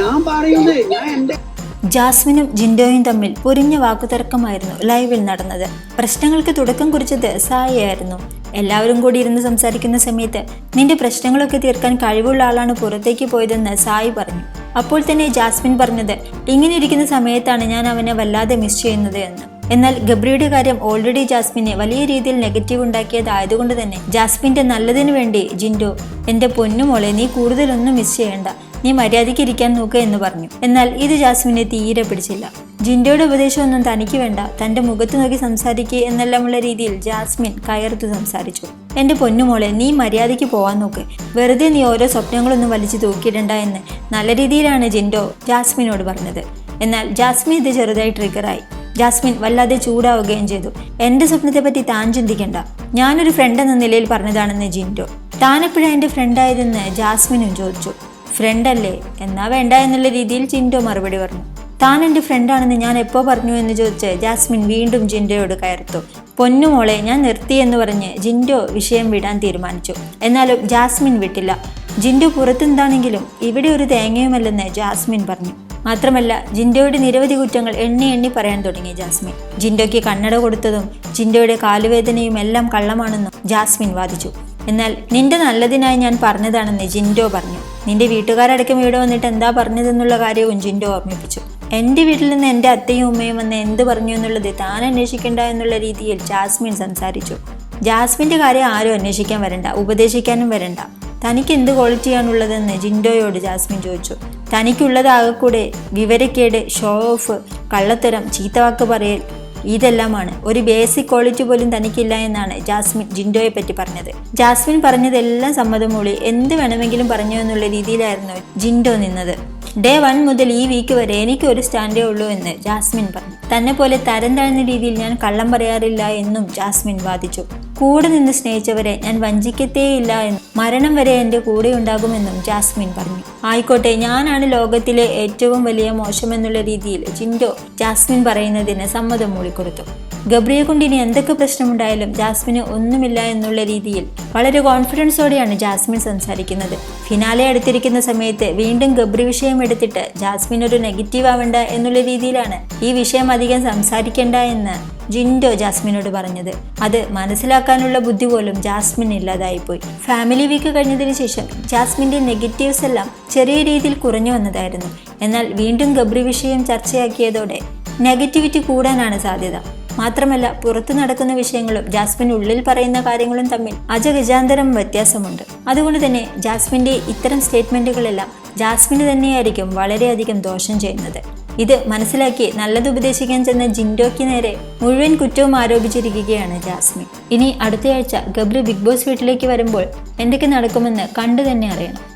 ഞാൻ പറയുന്നത് ഞാൻ എന്റെ ജാസ്മിനും ജിൻഡോയും തമ്മിൽ പൊരിഞ്ഞ വാക്കുതർക്കമായിരുന്നു ലൈവിൽ നടന്നത്. പ്രശ്നങ്ങൾക്ക് തുടക്കം കുറിച്ചത് സായിയായിരുന്നു. എല്ലാവരും കൂടി ഇരുന്ന് സംസാരിക്കുന്ന സമയത്ത് നിന്റെ പ്രശ്നങ്ങളൊക്കെ തീർക്കാൻ കഴിവുള്ള ആളാണ് പുറത്തേക്ക് പോയതെന്ന് സായി പറഞ്ഞു. അപ്പോൾ തന്നെ ജാസ്മിൻ പറഞ്ഞത് ഇങ്ങനെ ഇരിക്കുന്ന സമയത്താണ് ഞാൻ അവനെ വല്ലാതെ മിസ് ചെയ്യുന്നത് എന്ന്. എന്നാൽ ഗബ്രിയുടെ കാര്യം ഓൾറെഡി ജാസ്മിനെ വലിയ രീതിയിൽ നെഗറ്റീവ് ഉണ്ടാക്കിയതായതുകൊണ്ട് തന്നെ ജാസ്മിന്റെ നല്ലതിനു വേണ്ടി ജിൻഡോ എന്റെ പൊന്നുമോളെ നീ കൂടുതലൊന്നും മിസ് ചെയ്യണ്ട. നീ മര്യാദയ്ക്ക് ഇരിക്കാൻ നോക്കുക എന്ന് പറഞ്ഞു. എന്നാൽ ഇത് ജാസ്മിനെ തീരെ പിടിച്ചില്ല. ജിൻഡോയുടെ ഉപദേശമൊന്നും തനിക്ക് വേണ്ട. തന്റെ മുഖത്ത് നോക്കി സംസാരിക്കുക എന്നെല്ലാമുള്ള രീതിയിൽ ജാസ്മിൻ കയർത്തു സംസാരിച്ചു. എന്റെ പൊന്നുമോളെ നീ മര്യാദയ്ക്ക് പോവാൻ നോക്ക്. വെറുതെ നീ ഓരോ സ്വപ്നങ്ങളൊന്നും വലിച്ചു തൂക്കിയിടണ്ട എന്ന് നല്ല രീതിയിലാണ് ജിൻഡോ ജാസ്മിനോട് പറഞ്ഞത്. എന്നാൽ ജാസ്മിൻ ഇത് ചെറുതായി ട്രിഗറായി ജാസ്മിൻ വല്ലാതെ ചൂടാവുകയും ചെയ്തു. എന്റെ സ്വപ്നത്തെ പറ്റി താൻ ചിന്തിക്കണ്ട. ഞാനൊരു ഫ്രണ്ട് എന്ന നിലയിൽ പറഞ്ഞതാണെന്ന് ജിൻഡോ. താനെപ്പോഴാണ് എന്റെ ഫ്രണ്ടായതെന്ന് ജാസ്മിനും ചോദിച്ചു. ഫ്രണ്ട് അല്ലേ? എന്നാ വേണ്ട എന്നുള്ള രീതിയിൽ ചിൻഡോ മറുപടി പറഞ്ഞു. താൻ എന്റെ ഫ്രണ്ടാണെന്ന് ഞാൻ എപ്പോൾ പറഞ്ഞു എന്ന് ചോദിച്ച് ജാസ്മിൻ വീണ്ടും ജിൻഡോയോട് കയർത്തു. പൊന്നുമോളെ ഞാൻ നിർത്തി എന്ന് പറഞ്ഞ് ജിൻഡോ വിഷയം വിടാൻ തീരുമാനിച്ചു. എന്നാലും ജാസ്മിൻ വിട്ടില്ല. ജിൻഡോ പുറത്തെന്താണെങ്കിലും ഇവിടെ ഒരു തേങ്ങയുമല്ലെന്ന് ജാസ്മിൻ പറഞ്ഞു. മാത്രമല്ല ജിൻഡോയുടെ നിരവധി കുറ്റങ്ങൾ എണ്ണി എണ്ണി പറയാൻ തുടങ്ങി ജാസ്മിൻ. ജിൻഡോയ്ക്ക് കണ്ണട കൊടുത്തതും ജിൻഡോയുടെ കാലുവേദനയും എല്ലാം കള്ളമാണെന്നും ജാസ്മിൻ വാദിച്ചു. എന്നാൽ നിന്റെ നല്ലതിനായി ഞാൻ പറഞ്ഞതാണെന്ന് ജിൻഡോ പറഞ്ഞു. നിന്റെ വീട്ടുകാരടക്കം ഇവിടെ വന്നിട്ട് എന്താ പറഞ്ഞതെന്നുള്ള കാര്യവും ജിൻഡോ ഓർമ്മിപ്പിച്ചു. എന്റെ വീട്ടിൽ നിന്ന് എന്റെ അത്തയും ഉമ്മയും വന്ന് എന്ത് പറഞ്ഞു എന്നുള്ളത് താൻ അന്വേഷിക്കേണ്ട എന്നുള്ള രീതിയിൽ ജാസ്മിൻ സംസാരിച്ചു. ജാസ്മിന്റെ കാര്യം ആരും അന്വേഷിക്കാൻ വരണ്ട ഉപദേശിക്കാനും വരണ്ട. തനിക്ക് എന്ത് ക്വാളിറ്റിയാണുള്ളതെന്ന് ജിൻഡോയോട് ജാസ്മിൻ ചോദിച്ചു. തനിക്കുള്ളതാകെ കൂടെ വിവരക്കേട് ഷോ ഓഫ് കള്ളത്തരം ചീത്തവാക്ക് പറയൽ ഇതെല്ലാമാണ്. ഒരു ബേസിക് ക്വാളിറ്റി പോലും തനിക്കില്ല എന്നാണ് ജാസ്മിൻ ജിൻഡോയെ പറ്റി പറഞ്ഞത്. ജാസ്മിൻ പറഞ്ഞതെല്ലാം സമ്മതമൂളി. എന്ത് വേണമെങ്കിലും പറഞ്ഞു എന്നുള്ള രീതിയിലായിരുന്നു ജിൻഡോ നിന്നത്. ഡേ വൺ മുതൽ ഈ വീക്ക് വരെ എനിക്ക് ഒരു സ്റ്റാൻഡേ ഉള്ളൂ എന്ന് ജാസ്മിൻ പറഞ്ഞു. തന്നെ പോലെ തരം താഴ്ന്ന രീതിയിൽ ഞാൻ കള്ളം പറയാറില്ല എന്നും ജാസ്മിൻ വാദിച്ചു. കൂടെ നിന്ന് സ്നേഹിച്ചവരെ ഞാൻ വഞ്ചിക്കത്തേയില്ല എന്ന് മരണം വരെ എന്റെ കൂടെ ഉണ്ടാകുമെന്നും ജാസ്മിൻ പറഞ്ഞു. ആയിക്കോട്ടെ ഞാനാണ് ലോകത്തിലെ ഏറ്റവും വലിയ മോശമെന്നുള്ള രീതിയിൽ ജിൻഡോ ജാസ്മിൻ പറയുന്നതിന് സമ്മതം മൂളിക്കൊടുത്തു ഗബ്രിയെ കൊണ്ട് ഇനി എന്തൊക്കെ പ്രശ്നമുണ്ടായാലും ജാസ്മിന് ഒന്നുമില്ല എന്നുള്ള രീതിയിൽ വളരെ കോൺഫിഡൻസോടെയാണ് ജാസ്മിൻ സംസാരിക്കുന്നത്. ഫിനാലെ അടുത്തിരിക്കുന്ന സമയത്ത് വീണ്ടും ഗബ്രി വിഷയം എടുത്തിട്ട് ജാസ്മിൻ ഒരു നെഗറ്റീവ് ആവണ്ട എന്നുള്ള രീതിയിലാണ് ഈ വിഷയം അധികം സംസാരിക്കേണ്ട എന്ന് ജിൻഡോ ജാസ്മിനോട് പറഞ്ഞത്. അത് മനസ്സിലാക്കാനുള്ള ബുദ്ധി പോലും ജാസ്മിൻ ഇല്ലാതായിപ്പോയി. ഫാമിലി വീക്ക് കഴിഞ്ഞതിന് ശേഷം ജാസ്മിന്റെ നെഗറ്റീവ്സ് എല്ലാം ചെറിയ രീതിയിൽ കുറഞ്ഞു വന്നതായിരുന്നു. എന്നാൽ വീണ്ടും ഗബ്രി വിഷയം ചർച്ചയാക്കിയതോടെ നെഗറ്റിവിറ്റി കൂടാനാണ് സാധ്യത. മാത്രമല്ല പുറത്തു നടക്കുന്ന വിഷയങ്ങളും ജാസ്മിൻ ഉള്ളിൽ പറയുന്ന കാര്യങ്ങളും തമ്മിൽ അജഗജാന്തരം വ്യത്യാസമുണ്ട്. അതുകൊണ്ട് തന്നെ ജാസ്മിന്റെ ഇത്തരം സ്റ്റേറ്റ്മെന്റുകളെല്ലാം ജാസ്മിന് തന്നെയായിരിക്കും വളരെയധികം ദോഷം ചെയ്യുന്നത്. ഇത് മനസ്സിലാക്കി നല്ലത് ഉപദേശിക്കാൻ ചെന്ന ജിൻഡോയ്ക്ക് നേരെ മുഴുവൻ കുറ്റവും ആരോപിച്ചിരിക്കുകയാണ് ജാസ്മിൻ. ഇനി അടുത്തയാഴ്ച ഗബ്രു ബിഗ് ബോസ് വീട്ടിലേക്ക് വരുമ്പോൾ എന്തൊക്കെ നടക്കുമെന്ന് കണ്ടു തന്നെ അറിയണം.